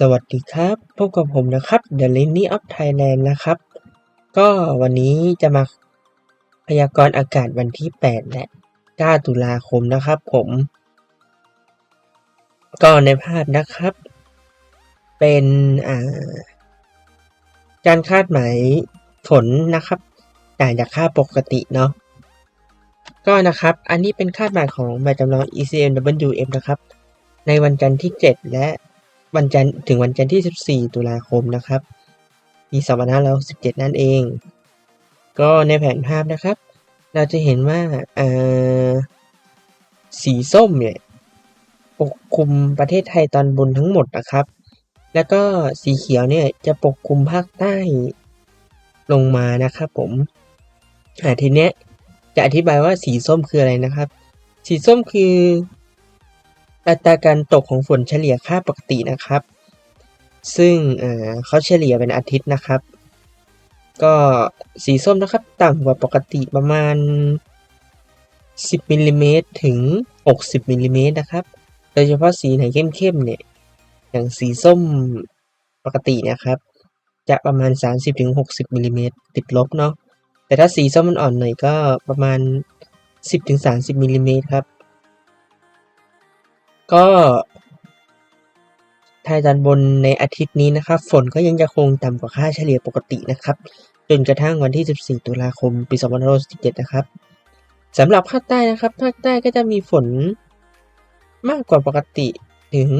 สวัสดีครับ พบกับผมนะครับ The Rainy of Thailand นะครับ ก็วันนี้จะมาพยากรณ์อากาศวันที่ 8 และ 9 ตุลาคมนะครับผม ก็ในภาพนะครับ เป็นาการคาดหมายฝนนะครับต่างจากค่าปกติเนาะก็นะครับ อันนี้เป็นคาดหมายของแบบจำลอง ECMWF นะครับ ในวันจันทร์ที่ 7 และ วันจันทร์ถึงวันจันทร์ที่ 14 ตุลาคมนะครับปี2567นั่นเอง ก็ในแผนภาพนะครับ เราจะเห็นว่าสีส้มเนี่ยปกคลุมประเทศไทยตอนบนทั้งหมดนะครับ แล้วก็สีเขียวเนี่ยจะปกคลุมภาคใต้ลงมานะครับผมอ่าทีเนี้ยจะอธิบายว่าสีส้มคืออะไรนะครับ สีส้มคือ อัตราการตกของฝนเฉลี่ยค่าปกตินะครับ ซึ่งเขาเฉลี่ยเป็นอาทิตย์นะครับ ก็สีส้มนะครับต่ำกว่าปกติประมาณ 10มิลลิเมตรถึง 60มิลลิเมตรนะครับ โดยเฉพาะสีไหนเข้มๆเนี่ย อย่างสีส้มปกตินะครับ จะประมาณ 30-60มิลลิเมตรติดลบเนาะแต่ถ้าสีส้มมันอ่อนหน่อยก็ประมาณ 10-30มิลลิเมตรครับ ก็ไทยตอนบนในอาทิตย์นี้นะครับ ฝนก็ยังจะคงต่ำกว่าค่าเฉลี่ยปกตินะครับ จนกระทั่งวันที่ 14 ตุลาคม ปี 2567 นะครับสำหรับภาคใต้นะครับ ภาคใต้ก็จะมีฝนมากกว่าปกติถึง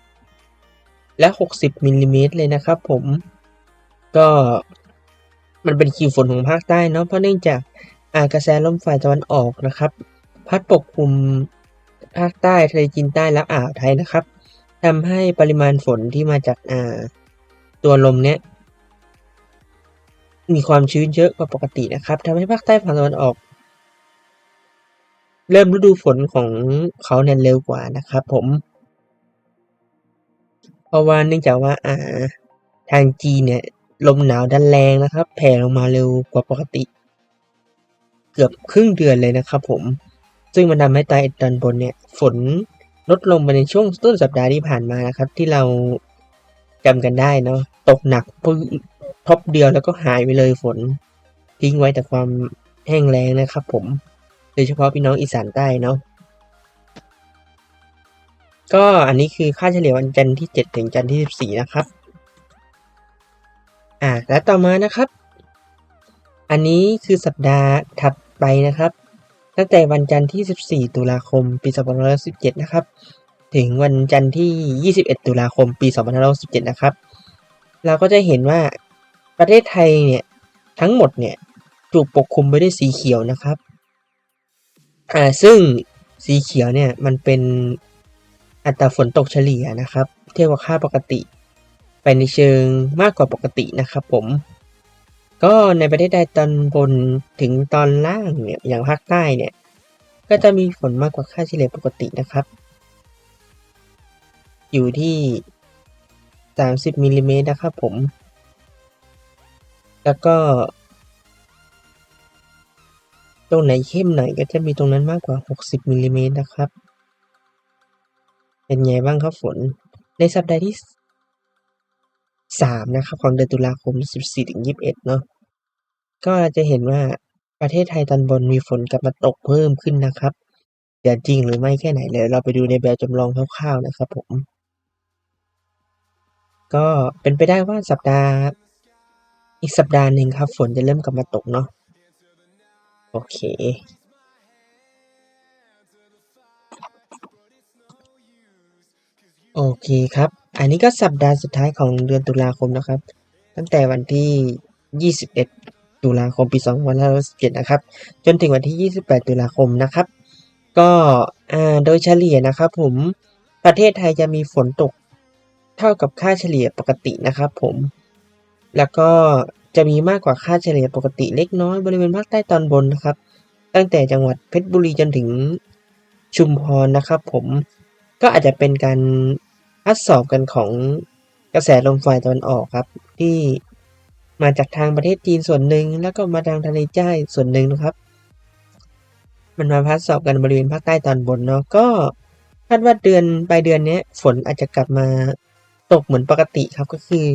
30 และ 60 มิลลิเมตรเลยนะครับผม ก็มันเป็นคิวฝนของภาคใต้เนาะ เพราะเนื่องจากอากระแสลมฝ่ายตะวันออกนะครับ พัดปกคลุม ภาคใต้ทะเลจีนใต้และอ่าวไทยนะครับทำให้ปริมาณฝนที่มาจากอ่าตัวลมเนี้ยมีความชื้นเยอะกว่าปกตินะครับทำให้ภาคใต้ฝั่งตะวันออก เริ่มฤดูฝนของเขาเนี่ยเร็วกว่านะครับ ผมเพราะว่าเนื่องจากว่าอ่า ทางจีนเนี่ยลมหนาวดันแรงนะครับ แผ่ลงมาเร็วกว่าปกติ เกือบครึ่งเดือนเลยนะครับผม ซึ่งมันทำให้ใต้ตอนบนเนี่ยฝนลดลงไปในช่วงต้นสัปดาห์ที่ผ่านมานะครับ ที่เราจำกันได้เนาะตกหนักปึ๊บทบเดียวแล้วก็หายไปเลยฝน ทิ้งไว้แต่ความแห้งแล้งนะครับ ผมโดยเฉพาะพี่น้องอีสานใต้เนาะก็อันนี้คือค่าเฉลี่ยวันจันทร์ที่ 7 ถึงจันทร์ที่ 14 นะครับ อ่าแล้วต่อมานะครับ อันนี้คือสัปดาห์ถัดไปนะครับ ตั้งแต่วันจันทร์ที่ 14 ตุลาคม ปี2517 นะครับ ถึงวันจันทร์ที่ 21 ตุลาคม ปี2517 นะครับ เราก็จะเห็นว่าประเทศไทยเนี่ยทั้งหมดเนี่ยถูกปกคลุมไปด้วยสีเขียวนะครับ อ่า ซึ่งสีเขียวเนี่ยมันเป็นอัตราฝนตกเฉลี่ยนะครับ เทียบกับค่าปกติ ไปในเชิงมากกว่าปกตินะครับผม ก็ในประเทศใดตอนบนถึงตอนล่างเนี่ยอย่างภาคใต้เนี่ย ก็จะมีฝนมากกว่าค่าเฉลี่ยปกตินะครับ อยู่ที่ 30มิลลิเมตรนะครับผม แล้วก็ ตรงไหนเข้มหน่อยก็จะมีตรงนั้นมากกว่า 60มิลลิเมตรนะครับ เป็นไงบ้างครับฝน ในสัปดาห์ที่ 3 นะครับ ของเดือนตุลาคม 14-21 เนาะก็จะเห็นว่าประเทศไทยตอนบนมีฝนกลับมาตกเพิ่มขึ้นนะครับจะจริงหรือไม่แค่ไหนเลย เราไปดูในแบบจำลองคร่าวๆนะครับผม ก็เป็นไปได้ว่าสัปดาห์ อีกสัปดาห์หนึ่งครับ ฝนจะเริ่มกลับมาตกเนาะโอเคโอเคครับ อันนี้ก็สัปดาห์สุดท้ายของเดือนตุลาคมนะครับ ตั้งแต่วันที่ 21 ตุลาคมปี 2517 นะครับ จนถึงวันที่ 28 ตุลาคมนะครับ ก็โดยเฉลี่ยนะครับ ผมประเทศไทยจะมีฝนตกเท่ากับค่าเฉลี่ยปกตินะครับ ผม แล้วก็จะมีมากกว่าค่าเฉลี่ยปกติเล็กน้อยบริเวณภาคใต้ตอนบนนะครับ ตั้งแต่จังหวัดเพชรบุรีจนถึงชุมพรนะครับ ผมก็อาจจะเป็นการ ทดสอบกันของกระแสลมฝ่ายตะวันออกครับ ที่มาจากทางประเทศจีนส่วนหนึ่งแล้วก็มาทางทะเลใต้ส่วนหนึ่งนะครับ มันมาพัดสอบกันบริเวณภาคใต้ตอนบนเนาะก็คาดว่าเดือนปลายเดือนนี้ฝนอาจจะกลับมาตกเหมือนปกติครับก็คือ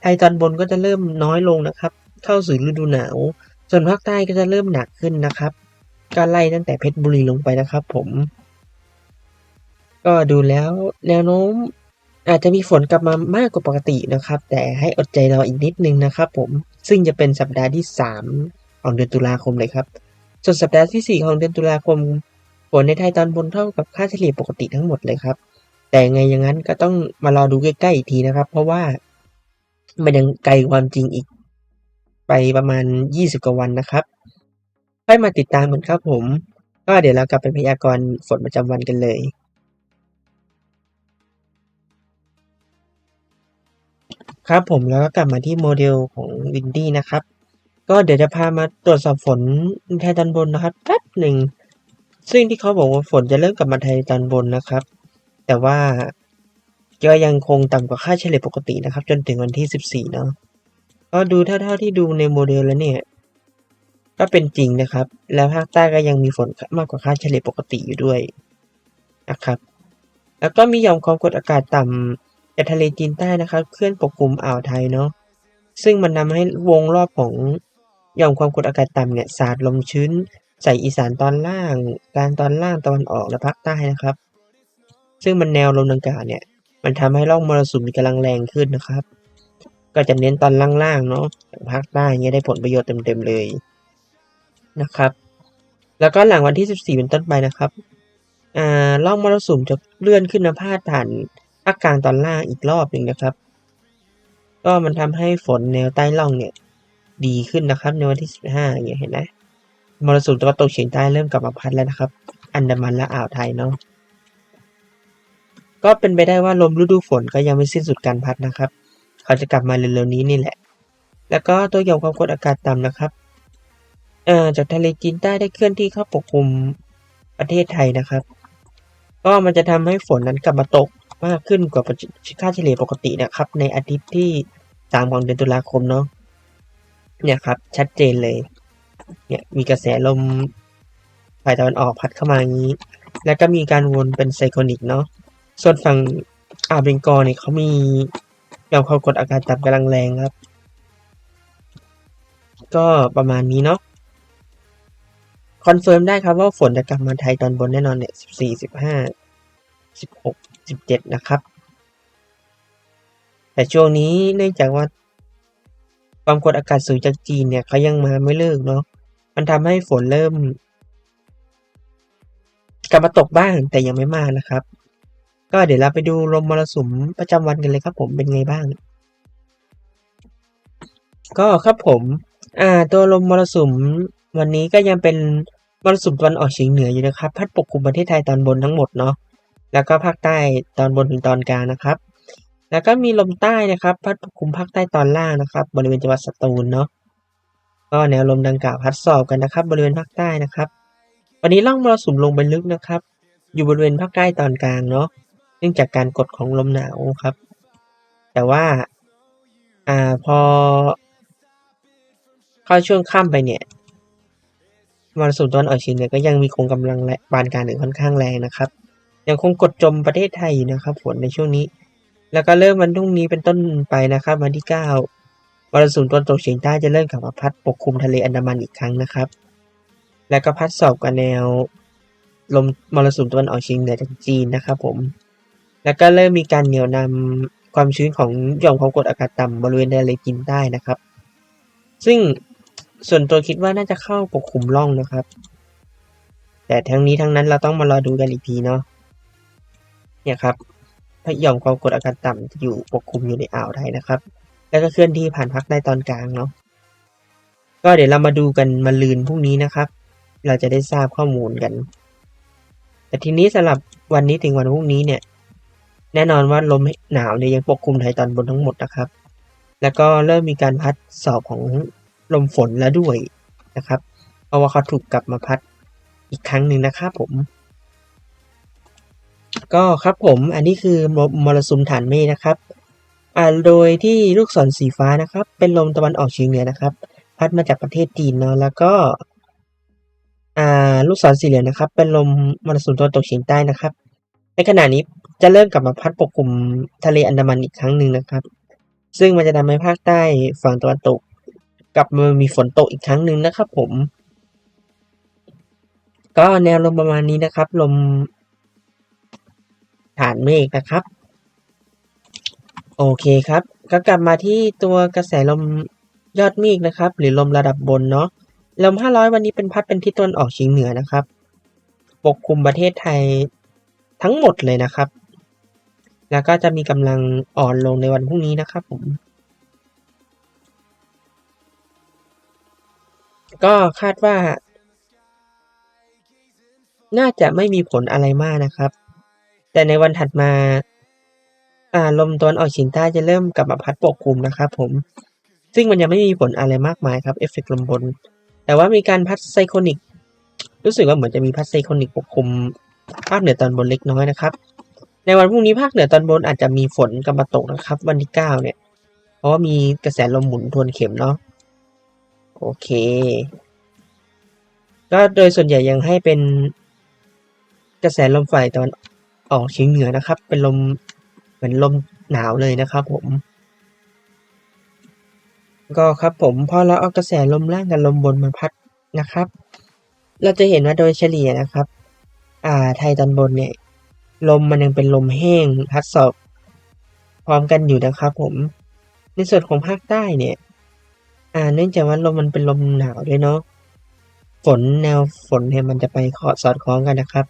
ไทยตอนบนก็จะเริ่มน้อยลงนะครับ เข้าสู่ฤดูหนาว ส่วนภาคใต้ก็จะเริ่มหนักขึ้นนะครับก็ไล่ตั้งแต่เพชรบุรีลงไปนะครับ ผม ก็ดูแล้วแนวโน้ม อาจจะมีฝนกลับมามากกว่าปกตินะครับ แต่ให้อดใจรออีกนิดนึงนะครับผมซึ่งจะเป็นสัปดาห์ที่ 3 ของเดือนตุลาคมเลยครับ ส่วนสัปดาห์ที่ 4 ของเดือนตุลาคมฝนในไทยตอนบนเท่ากับค่าเฉลี่ยปกติทั้งหมดเลยครับ แต่ไงอย่างนั้นก็ต้องมารอดูใกล้ๆอีกทีนะครับ เพราะว่ามันยังไกลความจริงอีก ไปประมาณ 20 กว่าวันนะครับค่อยมาติดตามกันครับผม ก็เดี๋ยวเรากลับไปพยากรณ์ฝนประจำวันกันเลย ครับผมแล้วก็กลับมาที่โมเดลของวินดี้นะครับ ก็เดี๋ยวจะพามาตรวจสอบฝนไทยตอนบนนะครับแป๊บหนึ่ง ซึ่งที่เขาบอกว่าฝนจะเริ่มกลับมาไทยตอนบนนะครับ แต่ว่าก็ยังคงต่ำกว่าค่าเฉลี่ยปกตินะครับ จนถึงวันที่ 14 เนาะก็ดูเท่าๆที่ดูในโมเดลแล้วเนี่ย ก็เป็นจริงนะครับ แล้วภาคใต้ก็ยังมีฝนมากกว่าค่าเฉลี่ยปกติอยู่ด้วยนะครับ แล้วก็มีหย่อมความกดอากาศต่ำ จากทะเลจีนใต้นะครับเคลื่อนปกคลุมอ่าวไทยเนาะซึ่งมันทำให้วงรอบของหย่อมความกดอากาศต่ำเนี่ยสาดลมชื้น ใส่อีสานตอนล่างกลางตอนล่างตะวันออกและภาคใต้นะครับ ซึ่งมันแนวลมดังกล่าวเนี่ยมันทำให้ร่องมรสุมมีกำลังแรงขึ้นนะครับ ก็จะเน้นตอนล่างๆเนาะภาคใต้เงี้ยได้ผลประโยชน์เต็มๆเลยนะครับ แล้วก็หลังวันที่ 14 เป็นต้นไปนะครับอ่าร่องมรสุมจะเลื่อนขึ้นมาพาดผ่านาคกลางตอนล่างอีกรอบหนึ่งนะครับ ก็มันทำให้ฝนแนวใต้ร่องเนี่ย ดีขึ้นนะครับ ในวันที่ 15อย่างเงี้ยเห็นไหมมรสุมตะวันตกเฉียงใต้เริ่มกลับมาพัดแล้วนะครับ อันดามันและอ่าวไทยเนาะก็เป็นไปได้ว่าลมฤดูฝนก็ยังไม่สิ้นสุดการพัดนะครับ เขาจะกลับมาเร็วๆนี้นี่แหละ แล้วก็ตัวหย่อมความกดอากาศต่ำนะครับจากทะเลจีนใต้ได้เคลื่อนที่เข้าปกคลุมประเทศไทยนะครับ ก็มันจะทำให้ฝนนั้นกลับมาตก มากขึ้นกว่าค่าเฉลี่ยปกตินะครับ ในอาทิตย์ที่สามของเดือนตุลาคมเนาะเนี่ยครับ ชัดเจนเลยเนี่ยมีกระแสลมฝ่ายตะวันออกพัดเข้ามาอย่างนี้ แล้วก็มีการวนเป็นไซโคนิกเนาะส่วนฝั่งอ่าวเบงกอเนี่ยเขามีหย่อมความกดอากาศต่ำกำลังแรงครับ ก็ประมาณนี้เนาะคอนเฟิร์มได้ครับว่าฝนจะกลับมาไทยตอนบนแน่นอนเนี่ยสิบสี่สิบห้าสิบหก สิบเจ็ดนะครับ แต่ช่วงนี้เนื่องจากว่า ความกดอากาศสูงจากจีนเนี่ยเขายังมาไม่เลิกเนาะ มันทำให้ฝนเริ่มกลับมาตกบ้างแต่ยังไม่มากนะครับ ก็เดี๋ยวเราไปดูลมมรสุมประจำวันกันเลยครับผมเป็นไงบ้าง ก็ครับผมอ่าตัวลมมรสุมวันนี้ก็ยังเป็นมรสุมตะวันออกเฉียงเหนืออยู่นะครับ พัดปกคลุมประเทศไทยตอนบนทั้งหมดเนาะ แล้วก็ภาคใต้ตอนบนถึงตอนกลางนะครับ แล้วก็มีลมใต้นะครับ พัดปกคลุมภาคใต้ตอนล่างนะครับ บริเวณจังหวัดสตูลเนาะก็แนวลมดังกล่าวพัดสอบกันนะครับ บริเวณภาคใต้นะครับ วันนี้ร่องมรสุมลงไปลึกนะครับ อยู่บริเวณภาคใต้ตอนกลางเนาะเนื่องจากการกดของลมหนาวครับ แต่ว่าอ่าพอเข้าช่วงค่ำไปเนี่ยมรสุมตะวันออกเฉียงเหนือก็ยังมีคงกำลังปานกลางถึงค่อนข้างแรงนะครับ ยังคงกดจมประเทศไทยอยู่นะครับฝนในช่วงนี้ แล้วก็เริ่มวันพรุ่งนี้เป็นต้นไปนะครับ วันที่9มรสุมตะวันตกเฉียงใต้จะเริ่มกลับมาพัดปกคลุมทะเลอันดามันอีกครั้งนะครับ แล้วก็พัดสอบกับแนวลมมรสุมตะวันออกเฉียงเหนือจากจีนนะครับผม แล้วก็เริ่มมีการเหนี่ยวนำความชื้นของหย่อมความกดอากาศต่ำบริเวณทะเลจีนใต้นะครับ ซึ่งส่วนตัวคิดว่าน่าจะเข้าปกคลุมร่องนะครับ แต่ทั้งนี้ทั้งนั้นเราต้องมารอดูกันอีกทีเนาะ เนี่ยครับพหย่อมความกดอากาศต่ำจะอยู่ปกคลุมอยู่ในอ่าวไทยนะครับ แล้วก็เคลื่อนที่ผ่านภาคใต้ตอนกลางเนาะก็เดี๋ยวเรามาดูกันมาลืนพรุ่งนี้นะครับ เราจะได้ทราบข้อมูลกัน แต่ทีนี้สำหรับวันนี้ถึงวันพรุ่งนี้เนี่ย แน่นอนว่าลมหนาวเนี่ยยังปกคลุมไทยตอนบนทั้งหมดนะครับ แล้วก็เริ่มมีการพัดสอบของลมฝนแล้วด้วยนะครับ เพราะว่าเขาถูกกลับมาพัดอีกครั้งหนึ่งนะครับผม ก็ครับผมอันนี้คือมรสุมฐานเมฆนะครับอ่าโดยที่ลูกศรสีฟ้านะครับ เป็นลมตะวันออกเฉียงเหนือนะครับ พัดมาจากประเทศจีนเนาะแล้วก็อ่าลูกศรสีเหลืองนะครับ เป็นลมมรสุมตะวันตกเฉียงใต้นะครับ ในขณะนี้จะเริ่มกลับมาพัดปกคลุมทะเลอันดามันอีกครั้งหนึ่งนะครับ ซึ่งมันจะทำให้ภาคใต้ฝั่งตะวันตก กลับมามีฝนตกอีกครั้งหนึ่งนะครับ ผม ก็แนวลมประมาณนี้นะครับ ลม ฐานเมฆนะครับ โอเคครับ ก็กลับมาที่ตัวกระแสลมยอดเมฆนะครับ หรือลมระดับบนเนาะลม 500 วันนี้เป็นพัดเป็นทิศตะวันออกเฉียงเหนือนะครับ ปกคลุมประเทศไทยทั้งหมดเลยนะครับ แล้วก็จะมีกำลังอ่อนลงในวันพรุ่งนี้นะครับผม ก็คาดว่า น่าจะไม่มีผลอะไรมากนะครับ แต่ในวันถัดมาอ่าลมตะวันออกเฉียงใต้จะเริ่มกลับมาพัดปกคลุมนะครับผม ซึ่งมันยังไม่มีผลอะไรมากมายครับเอฟเฟกต์ลมบน แต่ว่ามีการพัดไซโคนิก รู้สึกว่าเหมือนจะมีพัดไซโคนิกปกคลุมภาคเหนือตอนบนเล็กน้อยนะครับ ในวันพรุ่งนี้ภาคเหนือตอนบนอาจจะมีฝนกำมาตกนะครับ วันที่เก้าเนี่ย เพราะว่ามีกระแสลมหมุนทวนเข็มเนาะ โอเค ก็โดยส่วนใหญ่ยังให้เป็นกระแสลมฝ่ายตอน ออกเฉียงเหนือนะครับ เป็นลมเหมือนลมหนาวเลยนะครับผม ก็ครับผมพอเราเอากระแสลมล่างกับลมบนมาพัดนะครับ เราจะเห็นว่าโดยเฉลี่ยนะครับ อ่าไทยตอนบนเนี่ย ลมมันยังเป็นลมแห้งพัดสอบพร้อมกันอยู่นะครับผม ในส่วนของภาคใต้เนี่ย อ่าเนื่องจากว่าลมมันเป็นลมหนาวด้วยเนาะฝนแนวฝนเนี่ยมันจะไปขอสอดคล้องกันนะครับ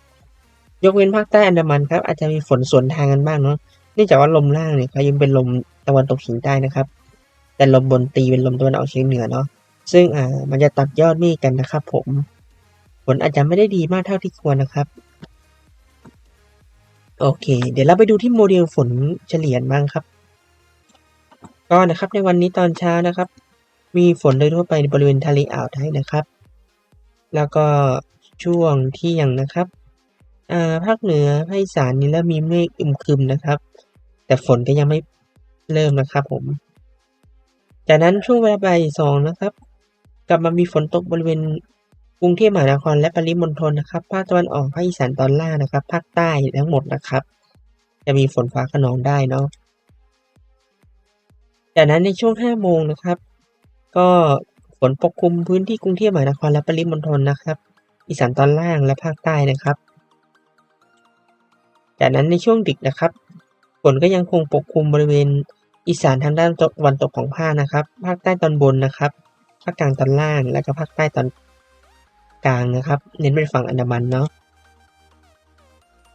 ยกเว้นภาคใต้อันดามันครับ อาจจะมีฝนสวนทางกันบ้างเนาะเนื่องจากว่าลมล่างเนี่ยเขายังเป็นลมตะวันตกเฉียงใต้นะครับ แต่ลมบนตีเป็นลมตะวันออกเฉียงเหนือเนาะซึ่งอ่ามันจะตัดยอดเมฆกันนะครับ ผมฝนอาจจะไม่ได้ดีมากเท่าที่ควรนะครับ โอเค เดี๋ยวเราไปดูที่โมเดลฝนเฉลี่ยบ้างครับ ก็นะครับในวันนี้ตอนเช้านะครับ มีฝนโดยทั่วไปในบริเวณทะเลอ่าวไทยนะครับ แล้วก็ช่วงเที่ยงนะครับ อ่าภาคเหนือภาคอีสานนี่เริ่มมีเมฆอึมครึมนะครับ แต่ฝนก็ยังไม่เริ่มนะครับผม จากนั้นช่วงเวลาบ่ายสองนะครับ กลับมามีฝนตกบริเวณกรุงเทพมหานครและปริมณฑลนะครับ ภาคตะวันออกภาคอีสานตอนล่างนะครับ ภาคใต้ทั้งหมดนะครับ จะมีฝนฟ้าขนองได้เนาะจากนั้นในช่วง5โมงนะครับ ก็ฝนปกคลุมพื้นที่กรุงเทพมหานครและปริมณฑลนะครับ อีสานตอนล่างและภาคใต้นะครับ จากนั้นในช่วงดึกนะครับฝนก็ยังคงปกคลุมบริเวณอีสานทางด้านตะวันตกของภาคนะครับ ภาคใต้ตอนบนนะครับภาคกลางตอนล่างและก็ภาคใต้ตอนกลางนะครับ เน้นเป็นฝั่งอันดามันเนาะ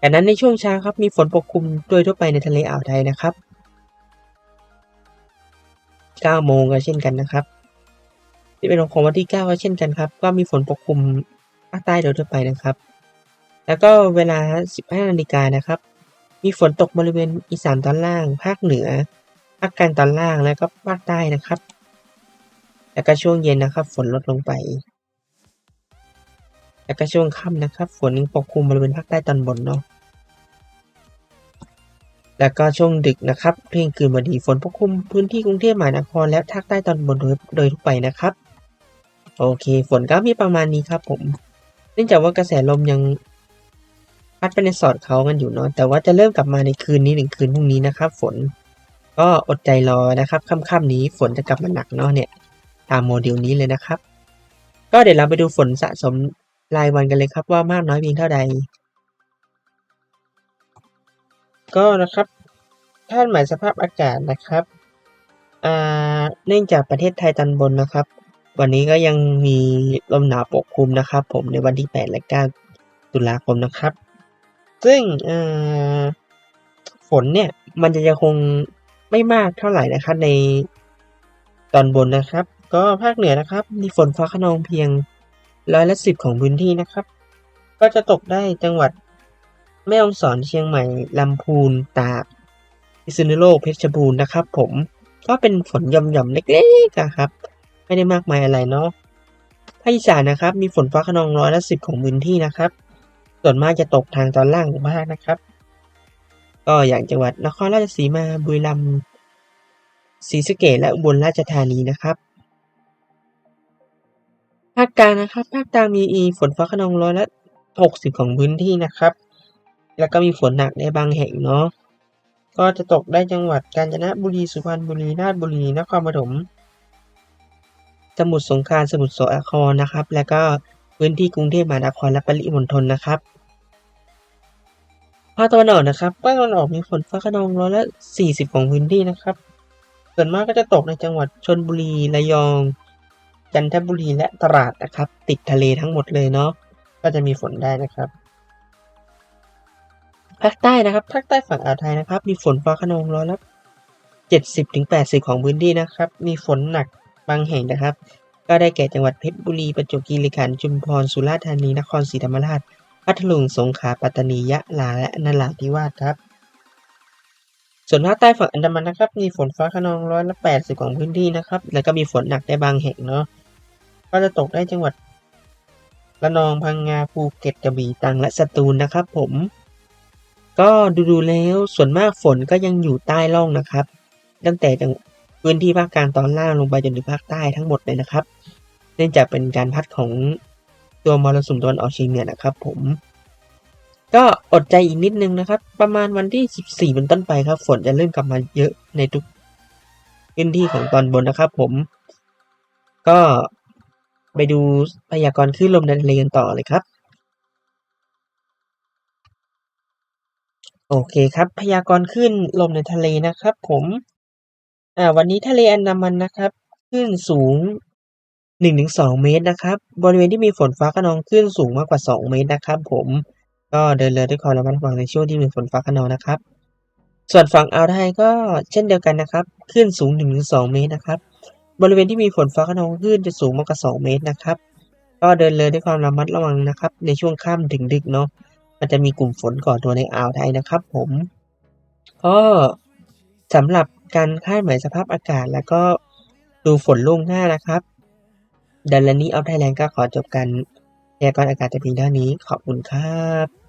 จากนั้นในช่วงเช้าครับมีฝนปกคลุมโดยทั่วไปในทะเลอ่าวไทยนะครับ 9 โมงก็เช่นกันนะครับที่เป็นของวันที่ 9 ก็เช่นกันครับ ก็มีฝนปกคลุมภาคใต้โดยทั่วไปนะครับ แล้วก็เวลา 15นาฬิกานะครับ มีฝนตกบริเวณอีสานตอนล่าง ภาคเหนือ ภาคกลางตอนล่าง แล้วก็ภาคใต้นะครับ แล้วก็ช่วงเย็นนะครับ ฝนลดลงไป แล้วก็ช่วงค่ำนะครับ ฝนยังปกคลุมบริเวณภาคใต้ตอนบนเนาะ แล้วก็ช่วงดึกนะครับเที่ยงคืนวันดีฝนปกคลุมพื้นที่กรุงเทพมหานครและภาคใต้ตอนบนโดยโดยทั่วไปนะครับ โอเค ฝนก็มีประมาณนี้ครับผม เนื่องจากว่ากระแสลมยัง พัดไปในสอดเขากันอยู่เนาะแต่ว่าจะเริ่มกลับมาในคืนนี้หรือคืนพรุ่งนี้นะครับ ฝนก็อดใจรอนะครับค่ำๆนี้ฝนจะกลับมาหนักเนาะเนี่ย ตามโมเดลนี้เลยนะครับ ก็เดี๋ยวเราไปดูฝนสะสมรายวันกันเลยครับว่ามากน้อยเพียงเท่าใด ก็นะครับคาดหมายสภาพอากาศนะครับอ่าเนื่องจากประเทศไทยตอนบนนะครับ วันนี้ก็ยังมีลมหนาวปกคลุมนะครับ ผมในวันที่ 8 และ 9 ตุลาคมนะครับ ซึ่งฝนเนี่ยมันจะยังคงไม่มากเท่าไหร่นะครับในตอนบนนะครับ ก็ภาคเหนือนะครับ มีฝนฟ้าขนองเพียงร้อยละสิบของพื้นที่นะครับ ก็จะตกได้จังหวัดแม่ฮ่องสอนเชียงใหม่ลำพูนตากพิษณุโลกเพชรบูรณ์นะครับ ผมก็เป็นฝนหย่อมๆเล็กๆอะครับ ไม่ได้มากมายอะไรเนาะภาคอีสานนะครับ มีฝนฟ้าขนองร้อยละสิบของพื้นที่นะครับ ส่วนมากจะตกทางตอนล่างของภาคนะครับ ก็อย่างจังหวัดนครราชสีมาบุรีรัมย์ศรีสะเกษและอุบลราชธานีนะครับภาคกลางนะครับภาคกลางมีฝนฟ้าขนองร้อยละหกสิบของพื้นที่นะครับ แล้วก็มีฝนหนักในบางแห่งเนาะก็จะตกได้จังหวัดกาญจนบุรีสุพรรณบุรีราชบุรีนครปฐมสมุทรสงครามสมุทรสาครนะครับ แล้วก็พื้นที่กรุงเทพมหานครและปริมณฑลนะครับ ภาคตะวันออกนะครับภาคตะวันออกมีฝนฟ้าขนองร้อยละ 40 ของพื้นที่นะครับ ส่วนมากก็จะตกในจังหวัดชลบุรีระยอง จันทบุรีและตราดนะครับ ติดทะเลทั้งหมดเลยเนาะก็จะมีฝนได้นะครับภาคใต้นะครับภาคใต้ฝั่งอ่าวไทยนะครับ มีฝนฟ้าขนองร้อยละ70ถึง80 ของพื้นที่นะครับ มีฝนหนักบางแห่งนะครับ ก็ได้แก่จังหวัดเพชรบุรีประจวบคีรีขันธ์ชุมพรสุราษฎร์ธานีนครศรีธรรมราช พัทลุง สงขลา ปัตตานี ยะลา และนราธิวาสครับ ส่วนภาคใต้ฝั่งอันดามันนะครับ มีฝนฟ้าขนองร้อยละ80ของพื้นที่นะครับ แล้วก็มีฝนหนักได้บางแห่งเนาะ ก็จะตกได้จังหวัดระนอง พังงา ภูเก็ต กระบี่ ตรัง และสตูลนะครับผม ก็ดูๆแล้วส่วนมากฝนก็ยังอยู่ใต้ร่องนะครับ ตั้งแต่จังพื้นที่ภาคกลางตอนล่างลงไปจนถึงภาคใต้ทั้งหมดเลยนะครับ เนื่องจากเป็นการพัดของ ตัวมรสุมตะวันออกเฉียงเหนือนะครับ ผมก็อดใจอีกนิดนึงนะครับ ประมาณวันที่ 14เป็นต้นไปครับ ฝนจะเริ่มกลับมาเยอะในทุกพื้นที่ของตอนบนนะครับ ผม ก็ไปดูพยากรณ์คลื่นลมในทะเลกันต่อเลยครับ โอเคครับ พยากรณ์คลื่นลมในทะเลนะครับ ผม อ่า วันนี้ทะเลอันดามันนะครับคลื่นสูง 1-2 เมตรนะครับ บริเวณที่มีฝนฟ้าคะนองคลื่นสูงมากกว่า 2 เมตรนะครับ ผม ก็เดินเรือด้วยความระมัดระวังในช่วงที่มีฝนฟ้าคะนองนะครับ ส่วนฝั่งอ่าวไทยก็เช่นเดียวกันนะครับคลื่นสูง 1-2 เมตรนะครับ บริเวณที่มีฝนฟ้าคะนองคลื่นจะสูงมากกว่า 2 เมตรนะครับ ก็เดินเรือด้วยความระมัดระวังนะครับ ในช่วงค่ำถึงดึกเนาะ มันจะมีกลุ่มฝนก่อตัวในอ่าวไทยนะครับ ผม ก็สำหรับการคาดหมายสภาพอากาศแล้วก็ดูฝนล่วงหน้านะครับ ดันและนี้เอฟไทยแลนด์ก็ขอจบการพยากรณ์อากาศแต่เพียงเท่านี้ ขอบคุณครับ